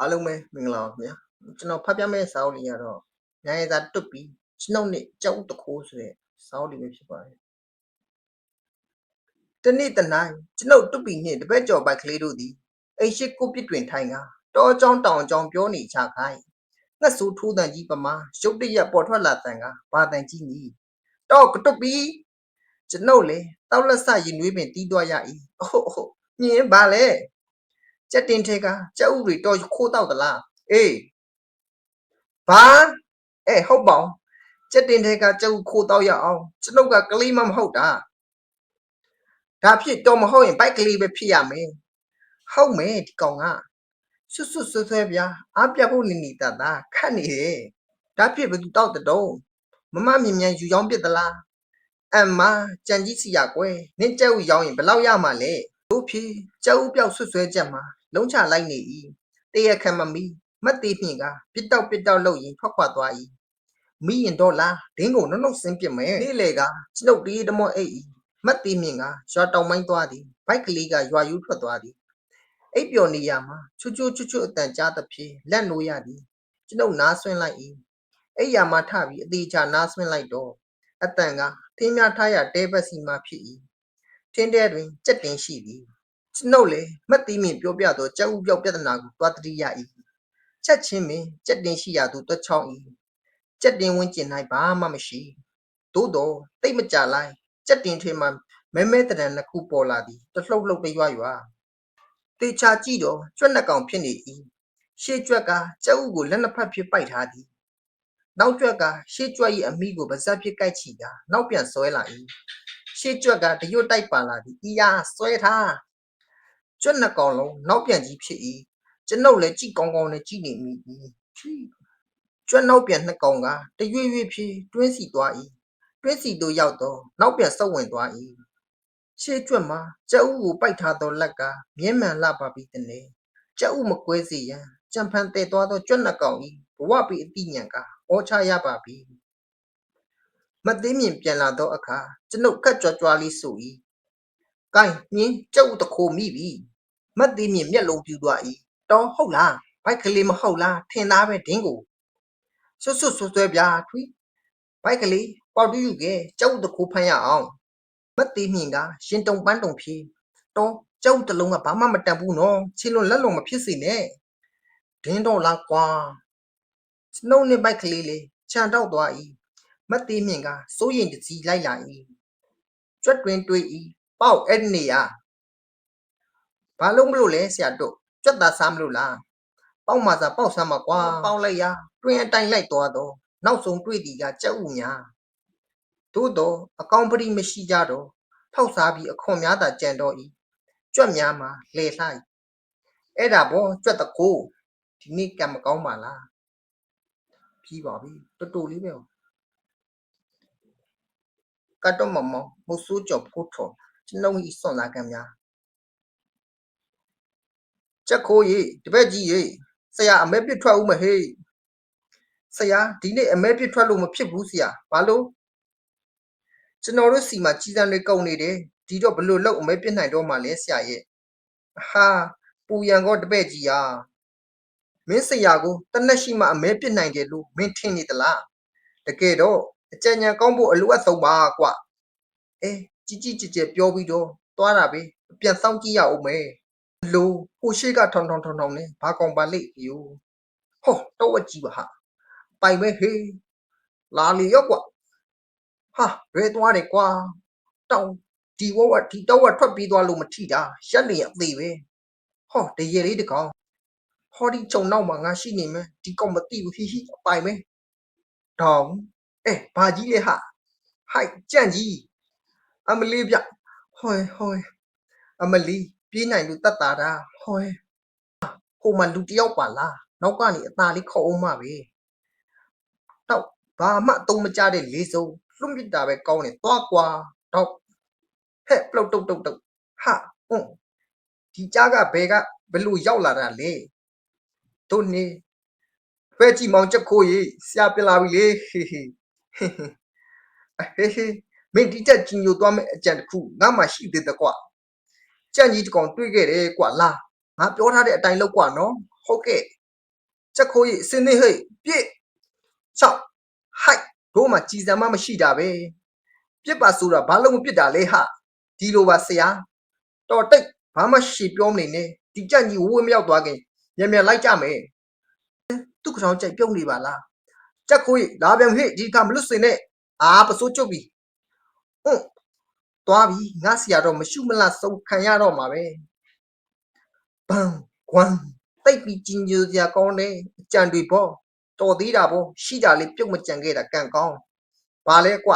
အားလုံးပဲမင်္ဂလာပါခင်ဗျာကျွန်တော်ဖတ်ပြမယ့်စာအုပ်လေးကတော့ညာရည်သာတွတ်ပြီးကျွန်ုပ်နဲ့ကြောက်တခိုးဆိုတဲ့စာအုပ်လေးပဲဖြစ်ပါတယ်တနေ့တနိုင်ကျွန်ုပ်တွတ်ပြီးနှင့်တပည့်ကျော်ပိုက်ကလေးတို့သည်အိမ်ရှိကိုပြစ်တွင်ထိုင်ကတောအကြောင်းတောင်အကြောင်းပြောနေချခိုင်းငှက်ဆူထိုးတန်ကြီးပမာရုတ်တရက်ပေါ်ထွက်လာတန်ကဘာတန်ကြီးနီတော့ကတွတ်ပြီးကျွန်ုပ်လေတောက်လက်ဆရင်နွေးပင်တီးသွားရ၏အိုးအိုးမြင်ပါလေ ကြက်တင်ထဲကကြက်ဥတွေတော်ခိုးတော့သလားအေးဘာအဲဟုတ်ပါအောင်ကြက်တင်ထဲကကြက်ဥခိုးတော့ရအောင်ကျွန်ုပ်ကကလေးမမဟုတ်တာဒါဖြစ်တော့မဟုတ်ရင်ဘိုက်ကလေးပဲဖြစ်ရမယ်ဟုတ်မယ်ဒီကောင်ကဆွတ်ဆွတ်ဆွဲဆွဲဗျာအားပြဖို့နေနေတာတာခတ်နေတယ်ဒါဖြစ်ဘယ်သူတောက်တဲ့တုံးမမမြင်မြန်ယူရောင်းပြစ်သလားအမကြံကြီးစီရကွယ်နင်းကြက်ဥရောင်းရင်ဘယ်လောက်ရမှာလဲတို့ ဖြစ်ကြက်ဥပြောက်ဆွတ်ဆွဲချက်မှာလုံးချလိုက်နေ၏တရခမမီမတ်သေးဖြင့်ကပစ်တောက်ပစ်တောက်လုပ်ရင်ထွက်ခွာသွား၏မိရင်တော့လားဒင်းကိုနှုတ်နှုတ်ဆင်းပြစ်မယ်နေ့လေကကျွန်ုပ်တီးတမောအိတ်၏မတ်သေးမြင့်ကရွာတောင်ပိုင်းသွားသည်ဘိုက်ကလေးကရွာယူထွက်သွားသည်အိပ်ပျော်နေရမှာချွတ်ချွတ်ချွတ်ချွတ်အတန်ကြားသဖြင့်လက်နိုးရသည်ကျွန်ုပ်နားဆွင့်လိုက်၏အိပ်ယာမှထပြီးအသေးချာနားဆွင့်လိုက်တော့အတန်ကထင်းများထားရတဲဘက်စီမှဖြစ်၏ထင်းတဲတွင်ကြက်တင်ရှိသည် ကျွန်ုပ်လေမတ်သေးမြင့်ပြောပြသောကြောက်ဥပြောက်ပြဿနာကိုတွားတတိရ၏ချက်ချင်းပင်ကြက်တင်ရှိရာသို့တွက်ချောင်း၏ကြက်တင်ဝင်းကျင်၌ဘာမှမရှိသို့တော့တိတ်မကြလိုက်ကြက်တင်ထဲမှမဲမဲတရံနှစ်ခုပေါ်လာသည်တလှုပ်လှုပ်တရွရွတေချာကြည့်တော့ကျွတ်နှစ်ကောင်ဖြစ်နေ၏ရှေ့ကျွက်ကကြက်ဥကိုလက်နှစ်ဖက်ဖြစ်ပိုက်ထားသည်နောက်ကျွက်ကရှေ့ကျွက်၏အမိကိုပါဇက်ဖြစ်ကိုက်ချီတာနောက်ပြန်ဆွဲလာ၏ရှေ့ကျွက်ကတရွတ်တိုက်ပါလာသည်အီယာဆွဲထား ကျွတ်နှစ်ကောင်လုံးနောက်ပြန်ကြီးဖြစ်၏ကျွန်ုပ်လည်းကြည့်ကောင်းကောင်းနဲ့ကြည့်နေမိ၏ကျွတ်နောက်ပြန်နှစ်ကောင်ကတရွေ့ရွေ့ဖြစ်တွင်းစီသွား၏တွင်းစီတို့ရောက်တော့နောက်ပြန်ဆုပ်ဝင်သွား၏ရှေ့ကျွတ်မှာကြက်ဥကိုပိုက်ထားသောလက်ကမြင်းမှန်လှပါပြီတည်းကြက်ဥမကွဲစေရန်ကြံဖန်တည်သွားသောကျွတ်နှစ်ကောင်၏ဘဝပီအတိညာကဩချရပါပြီမသိမြင်ပြန်လာသောအခါကျွန်ုပ်ကတ်ကြွကြွားလေးဆို၏ ကိုင်းမြင်းကြက်ဥတခိုမိပြီမသိမြင်မျက်လုံးပြူသွား၏တော်ဟုတ်လားဘိုက်ကလေးမဟုတ်လားထင်သားပဲဒင်းကိုဆွတ်ဆွတ်ဆွဆွဲပြားထွီဘိုက်ကလေးပေါက်တူးယူခဲ့ကြက်ဥတခိုဖမ်းရအောင်မသိမြင်ကရှင်တုံပန်းတုံဖြေတော်ကျုပ်တလုံးကဘာမှမတန်ဘူးနော်ချီလွန်လက်လွန်မဖြစ်စေနဲ့ဒင်းတော့လားကွာစနှုတ်နဲ့ဘိုက်ကလေးလေးခြံတော့သွား၏မတ်သေးမြင့်ကစိုးရင်တစီလိုက်လာ၏ကျွတ်တွင်တွေး၏ ပေါက်အဲ့ဒီနေရဘာလို့မလို့လဲဆရာတို့ကျွတ်တာစားမလို့လားပေါက်မှာစားပေါက်ဆမ်းမှာကွာပေါက်လိုက်ရတွင်အတိုင်လိုက်သွားတော့နောက်ဆုံးတွေ့သည်ကကြက်ဥများသို့တော့အကောင်ပရိမရှိကြတော့ထောက်စားပြီးအခွန်များသာကြံတော့၏ကြွက်များမှာလေလှအဲ့ဒါဘောကြွက်တကိုးဒီနေ့ကံမကောင်းပါလားပြီးပါပြီတော်တော်လေးပဲကတော့မမမဆူကြောက်ဖို့ထော ကျွန်ုပ်ဤစွန်လာကံများချက်ခိုးရေတပည့်ကြီးရေဆရာအမဲပစ်ထွက်ဦးမဟေးဆရာဒီနေ့အမဲပစ်ထွက်လို့မဖြစ်ဘူးဆရာဘာလို့ကျွန်တော်တို့စီမှာကြီးစံတွေကုန်နေတယ်ဒီတော့ဘလို့လောက်အမဲပြစ်နိုင်တော့မှလဲဆရာရဲ့ဟာပူရန်ကောတပည့်ကြီးဟာမင်းဆရာကိုတနက်ရှိမှအမဲပြစ်နိုင်တယ်လို့မင်းထင်နေသလားတကယ်တော့အကြံဉာဏ်ကောင်းဖို့အလိုအပ်ဆုံးပါကွအဲ ကြီးကြီးကျယ်ကျယ်ပြောပြီးတော့သွားတာပဲပြန်စောင့်ကြည့်ရအောင်မယ်လို့ဟိုရှိကထောင်ထောင်ထောင်ထောင်နဲ့ဘာကောင်ပါလိယူဟောတော့ဝကြီးပါဟာပိုင်ပဲဟေးလာလီရော့ကွဟာရဲသွားတယ်ကွာတောင်ဒီဝဝဒီတော့ဝထွက်ပြီးသွားလို့မထိတာရက်နေအသေးပဲဟောတရေလေးတကောင်ဟောဒီကြုံနောက်မှာငါရှိနေမယ်ဒီကောင်မသိဘူးဟိဟိအပိုင်ပဲတောင်အဲဘာကြီးလဲဟာဟိုက်ကြန့်ကြီး အမလီဗျဟွိုဟွိုအမလီပြေးနိုင်လို့တတ်တာတာဟွိဟိုမှာလူတယောက်ပါလားနောက်ကနေအตาလေးခေါ်အောင်မပဲတော့ဘာမှအတုံးမကြတဲ့လေးစုံလွတ်ပြစ်တာပဲကောင်းတယ်သွားကွာတော့ဟဲ့ပလုတ်တုတ်တုတ်တုတ်ဟာဟုတ်ဒီကြားကဘယ်ကဘယ်လိုရောက်လာတာလဲတို့နေဖဲကြည့်မောင်ချက်ခိုးရေးဆရာပြလာပြီလေဟေးဟေးဟေးဟေးဟေးဟေး မင်းဒီချက်ကြီးညိုသွားမဲ့အကြံတစ်ခုငါမှရှိသေးတယ်ကွာကြံ့ကြီးတကောင်တွေးခဲ့တယ်ကွာလာငါပြောထားတဲ့အတိုင်းလုပ်ကွာနော်ဟုတ်ကဲ့ချက်ခိုးကြီးအစင်းသေးဟဲ့ပြည့်ချောက်ဟိုက်တို့မှကြည်စံမမရှိတာပဲပြစ်ပါဆိုတာဘာလို့မပြစ်တာလဲဟာဒီလိုပါဆရာတော်တိတ်ဘာမှရှေပြောမနေနဲ့ဒီကြက်ကြီးဝဝမရောက်သွားခင်မြန်မြန်လိုက်ကြမယ်သူ့ကောင်ကြိုက်ပြုံးနေပါလားချက်ခိုးကြီးလာပြန်ဟဲ့ဒီကမလွတ်စင်နဲ့အာပစိုးကျုပ်ပြီ ဟုတ်သွားပြီငါဆရာတော့မရှုမလစုံခံရတော့မှာပဲဘမ်ကွမ်တိတ်ပြီးကြီးညိုစရာကောင်းတယ်အကြံတွေပေါ့တော်သေးတာပေါ့ရှိတာလေးပြုတ်မကြံခဲ့တာကံကောင်းဘာလဲကွ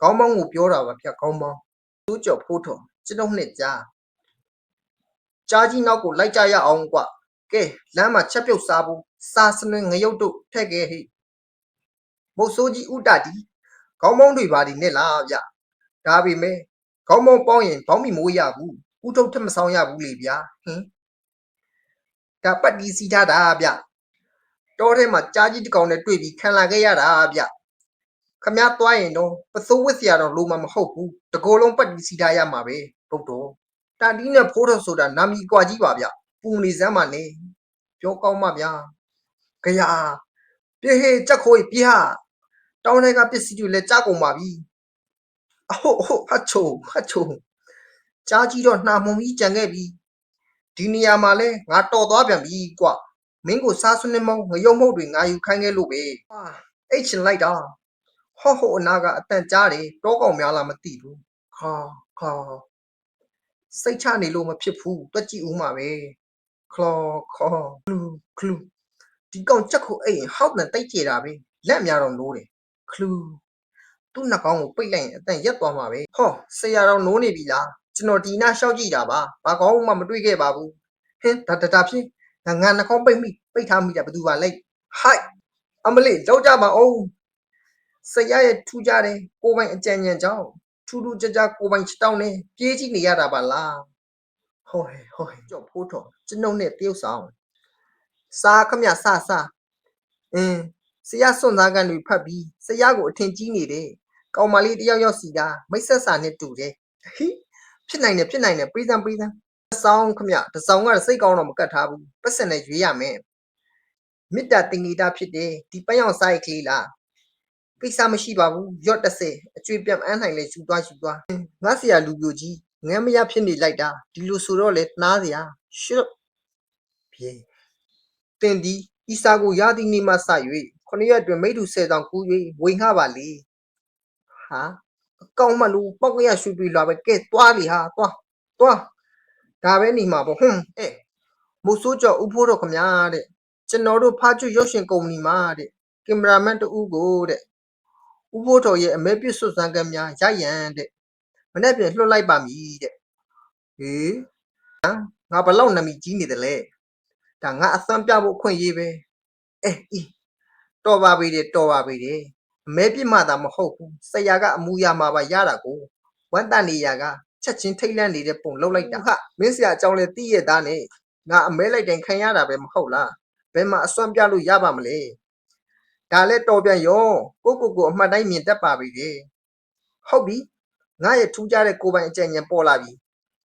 ခေါင်းမောင်းကိုပြောတာပါဗျခေါင်းမောင်းသူ့ကြော်ဖိုးထော်ကျွန်တော်နှစ်ကြားကြားကြီးနောက်ကိုလိုက်ကြရအောင်ကွကဲလမ်းမှာချက်ပြုတ်စားဖို့စားစနွင်းငရုတ်တို့ထက်ခဲ့ဟိမုတ်ဆိုးကြီးဥတတီခေါင်းမောင်းတွေပါဒီနဲ့လားဗျ ဒါပေမဲ့ခေါင်းမောင်းပေါင်းရင်ဘောင်းမီမိုးရဘူးဥထုတ်ထက်မဆောင်ရဘူးလေဗျာဟင်ဒါပတ်တီးစီထားတာဗျတောထဲမှာကြားကြီးတစ်ကောင်နဲ့တွေ့ပြီးခံလာခဲ့ရတာဗျခမ ्या သွားရင်တော့ပစိုးဝစ်စရာတော့လိုမှာမဟုတ်ဘူးတကောလုံးပတ်တီးစီထားရမှာပဲပုတ်တော်တန်တီးနဲ့ဖိုးထော်ဆိုတာနာမီကွာကြီးပါဗျပူနေစမ်းပါနဲ့ပြောကောင်းမှဗျာခရပြေဟေးချက်ခိုးပြေဟာတောင်းထဲကပစ္စည်းတွေလည်းကြားကုန်ပါပြီ အဟုတ်အဟုတ်ဟတ်ချုံဟတ်ချုံကြားကြီးတော့နှာမုံကြီးကြံခဲ့ပြီဒီနေရာမှာလဲငါတော်သွားပြန်ပြီကွမင်းကိုစားစွန်းနေမောင်းငရုံမုတ်တွေငါယူခိုင်းခဲ့လို့ပဲဟာအိတ်ချင်လိုက်တာဟော့ဟိုအနာကအတန်ကြားတယ်တောကောင်များလားမသိဘူးခါခါစိတ်ချနေလို့မဖြစ်ဘူးတွက်ကြည့်ဦးမှာပဲခလောခေါခလူခလူဒီကောင်ချက်ခုအိတ်ရင်ဟောက်တန်တိတ်ကြတာပဲလက်များတော့နိုးတယ်ခလူ သူ့နှာခေါင်းကိုပိတ်လိုက်ရင်အတန်ရက်သွားမှာပဲဟောဆရာတော်နိုးနေပြီလားကျွန်တော်ဒီနာရှောက်ကြည့်တာပါဘာကောင်းမှမတွေ့ခဲ့ပါဘူးဟင်းဒါဒါဒါဖြင့်ငါငါနှာခေါင်းပိတ်မိပိတ်ထားမိတာဘယ်သူပါလဲဟိုက်အမလေးလောက်ကြပါအောင်ဆရာရဲ့ထူးကြတယ်ကိုပိုင်အကြံဉာဏ်ကြောင့်ထူးထူးကြကြကိုပိုင်ချတောင်းနေပြေးကြည့်နေရတာပါလားဟောဟဲဟောဟဲကြောက်ဖိုးတော်ကျွန်ုပ်နဲ့တရုတ်ဆောင်စားခမဆဆအင်းဆရာစွန့်သားကန်တွေဖတ်ပြီးဆရာကိုအထင်ကြီးနေတယ် ကောင်မလေးတယောက်ယောက်စီကမိတ်ဆက်စာနဲ့တူတယ်ဟိဖြစ်နိုင်တယ်ဖြစ်နိုင်တယ်ပေးစမ်းပေးစမ်းတစ်ဆောင်ခမတစ်ဆောင်ကစိတ်ကောင်းတော့မကတ်ထားဘူးပတ်စံနဲ့ရွေးရမယ်မေတ္တာတင်ငီတာဖြစ်တယ်ဒီပန်းရောင်ဆိုင်ကလေးလားကိစ္စမရှိပါဘူးရော့တစ်စဲအကျွေးပြတ်အန်းနိုင်လေယူသွားယူသွားငါဆရာလူပြိုကြီးငမ်းမရဖြစ်နေလိုက်တာဒီလိုဆိုတော့လေနားစရာရှစ်ပြေတင်ဒီဤစာကိုရာသီနေမှစ၍ခொနည်းအတွင်မိတူဆယ်ဆောင်ကူး၍ဝိငှပါလေ ဟာအကောင်မလူပောက်ကရရွှေပြီလာပဲကဲသွားလေဟာသွားသွားဒါပဲနေမှာပေါ့ဟွန်းအဲမိုးစိုးကျော်ဥဖိုးတော်ခမညာတဲ့ကျွန်တော်တို့ဖားကျွရုပ်ရှင်ကုမ္ပဏီမှာတဲ့ကင်မရာမန်တူကိုတဲ့ဥဖိုးတော်ရဲ့အမဲပြစ်စွတ်စမ်းကမ်းများရရန်တဲ့မနေ့ပြန်လွှတ်လိုက်ပါမည်တဲ့ဟေးငါဘလောက်နမီကြီးနေတယ်လဲဒါငါအသွမ်းပြဖို့အခွင့်ရေးပဲအဲအီတော်ပါပြီတဲ့တော်ပါပြီတဲ့ အမဲပြစ်မှသာမဟုတ်ဘူးဆရာကအမူအရာမှာပါရတာကိုဝမ်းတန်နေရကချက်ချင်းထိတ်လန့်နေတဲ့ပုံလှုပ်လိုက်တာဟာမင်းဆရာအကြောင်းလဲသိရသားနဲ့ငါအမဲလိုက်တိုင်းခံရတာပဲမဟုတ်လားဘယ်မှာအစွမ်းပြလို့ရပါမလဲဒါလဲတော်ပြန်ရောကိုကိုကိုအမှတ်တိုင်းမြင်တတ်ပါပြီလေဟုတ်ပြီငါရဲ့ထူးခြားတဲ့ကိုယ်ပိုင်အကြံဉာဏ်ပေါ်လာပြီ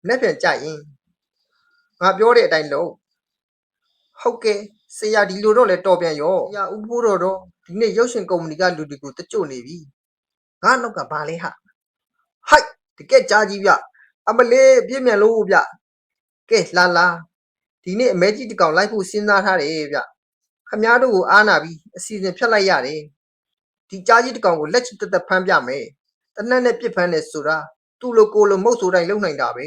လက်ပြန်ကြရင်ငါပြောတဲ့အတိုင်းလုပ်ဟုတ်ကဲ့ဆရာဒီလိုတော့လဲတော်ပြန်ရောဆရာဥပိုးတော်တော့ ဒီနေ့ရုပ်ရှင်ကုမ္ပဏီကလူတွေကိုတကြွနေပြီငါနောက်ကဘာလဲဟာဟိုက်တကက်ကြားကြီးဗျအမလေးပြည့်မြန်လို့ဗျကဲလာလာဒီနေ့အမဲကြီးတကောင်လိုက်ဖို့စဉ်းစားထားတယ်ဗျခမားတို့ကိုအားနာပြီးအစီအစဉ်ဖြတ်လိုက်ရတယ်ဒီကြားကြီးတကောင်ကိုလက်ချတက်တက်ဖမ်းပြမယ်တနက်နဲ့ပြစ်ဖမ်းတယ်ဆိုတာသူ့လိုကိုလိုမဟုတ်ဆိုတိုင်းလုံနိုင်တာပဲ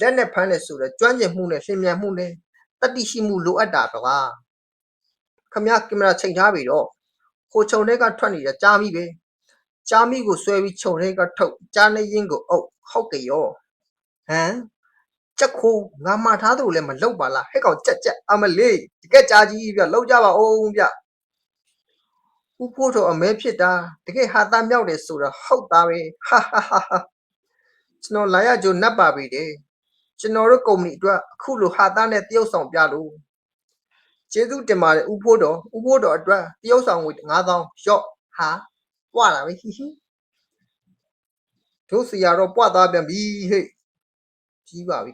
လက်နဲ့ဖမ်းတယ်ဆိုတော့ကျွမ်းကျင်မှုနဲ့ရှင်မြန်မှုနဲ့တတိရှိမှုလိုအပ်တာပါခမရကင်မရာချိန်ထားပြီတော့ ခိုချုံတွေကထွက်နေတာကြားမိပဲကြားမိကိုဆွဲပြီးခြုံတွေကထုတ်ကြားနေရင်ကိုအုပ်ဟုတ်ကရောဟမ်ချက်ခိုးငါမှားထားသူလည်းမလောက်ပါလားဟဲ့ကောင်ကြက်ကြက်အမလေးတကက်ကြားကြီးပြလောက်ကြပါအောင်ဗျဥဖို့တော့အမဲဖြစ်တာတကယ်ဟာသားမြောက်တယ်ဆိုတော့ဟုတ်သားပဲဟာဟာဟာဟာကျွန်တော်လာရကြိုနတ်ပါပြီတဲ့ကျွန်တော်တို့ကုမ္ပဏီအတွက်အခုလိုဟာသားနဲ့တရုပ်ဆောင်ပြလို့ ကျေးဇူးတင်ပါတယ်ဥဖို့တော်ဥဖို့တော်အတွက်တရုပ်ဆောင်ငွေ9000ရော့ဟာပွားတာပဲဟီဟီတို့စီရတော့ပွားသားပြန်ပြီဟဲ့ကြီးပါပြီ